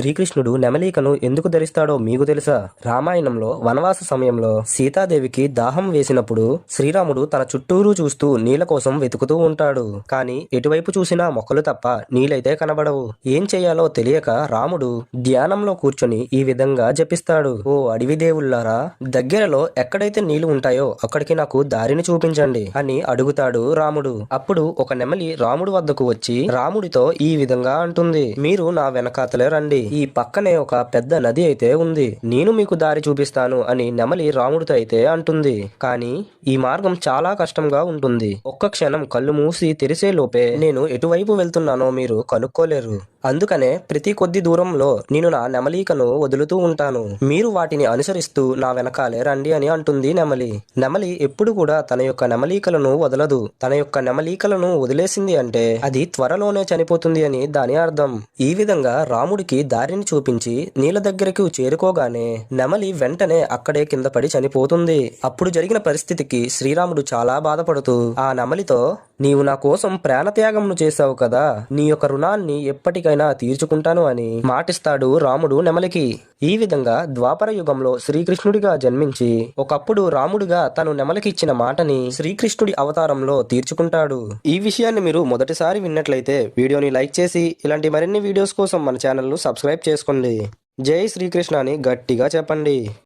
శ్రీకృష్ణుడు నెమలీకను ఎందుకు ధరిస్తాడో మీకు తెలుసా? రామాయణంలో వనవాస సమయంలో సీతాదేవికి దాహం వేసినప్పుడు శ్రీరాముడు తన చుట్టూరు చూస్తూ నీళ్ళ కోసం వెతుకుతూ ఉంటాడు. కానీ ఎటువైపు చూసినా మొక్కలు తప్ప నీళ్ళైతే కనబడవు. ఏం చేయాలో తెలియక రాముడు ధ్యానంలో కూర్చొని ఈ విధంగా జపిస్తాడు. ఓ అడవి దేవుళ్ళారా! దగ్గరలో ఎక్కడైతే నీళ్ళు ఉంటాయో అక్కడికి నాకు దారిని చూపించండి అని అడుగుతాడు రాముడు. అప్పుడు ఒక నెమలి రాముడు వద్దకు వచ్చి రాముడితో ఈ విధంగా అంటుంది. మీరు నా వెనకాతలే రండి. ఈ పక్కనే ఒక పెద్ద నది అయితే ఉంది. నేను మీకు దారి చూపిస్తాను అని నెమలి రాముడితో అయితే అంటుంది. కానీ ఈ మార్గం చాలా కష్టంగా ఉంటుంది. ఒక్క క్షణం కళ్ళు మూసి తెరిసే లోపే నేను ఎటువైపు వెళ్తున్నానో మీరు కనుక్కోలేరు. అందుకనే ప్రతి కొద్ది దూరంలో నేను నా నెమలీకను వదులుతూ ఉంటాను. మీరు వాటిని అనుసరిస్తూ నా వెనకాలే రండి అని అంటుంది నెమలి. నెమలి ఎప్పుడు కూడా తన యొక్క నెమలీకలను వదలదు. తన యొక్క నెమలీకలను వదిలేసింది అంటే అది త్వరలోనే చనిపోతుంది అని దాని అర్థం. ఈ విధంగా రాముడికి దారిని చూపించి నీళ్ళ దగ్గరకు చేరుకోగానే నెమలి వెంటనే అక్కడే కింద పడి చనిపోతుంది. అప్పుడు జరిగిన పరిస్థితికి శ్రీరాముడు చాలా బాధపడుతూ ఆ నెమలితో నీవు నా కోసం ప్రాణత్యాగంను చేశావు కదా. నీ యొక్క రుణాన్ని ఎప్పటికైనా తీర్చుకుంటాను అని మాటిస్తాడు రాముడు నెమలికి. ఈ విధంగా ద్వాపర యుగంలో శ్రీకృష్ణుడిగా జన్మించి ఒకప్పుడు రాముడిగా తను నెమలికి ఇచ్చిన మాటని శ్రీకృష్ణుడి అవతారంలో తీర్చుకుంటాడు. ఈ విషయాన్ని మీరు మొదటిసారి విన్నట్లయితే వీడియోని లైక్ చేసి ఇలాంటి మరిన్ని వీడియోస్ కోసం మన ఛానల్ను సబ్స్క్రైబ్ చేసుకోండి. జై శ్రీకృష్ణ అని గట్టిగా చెప్పండి.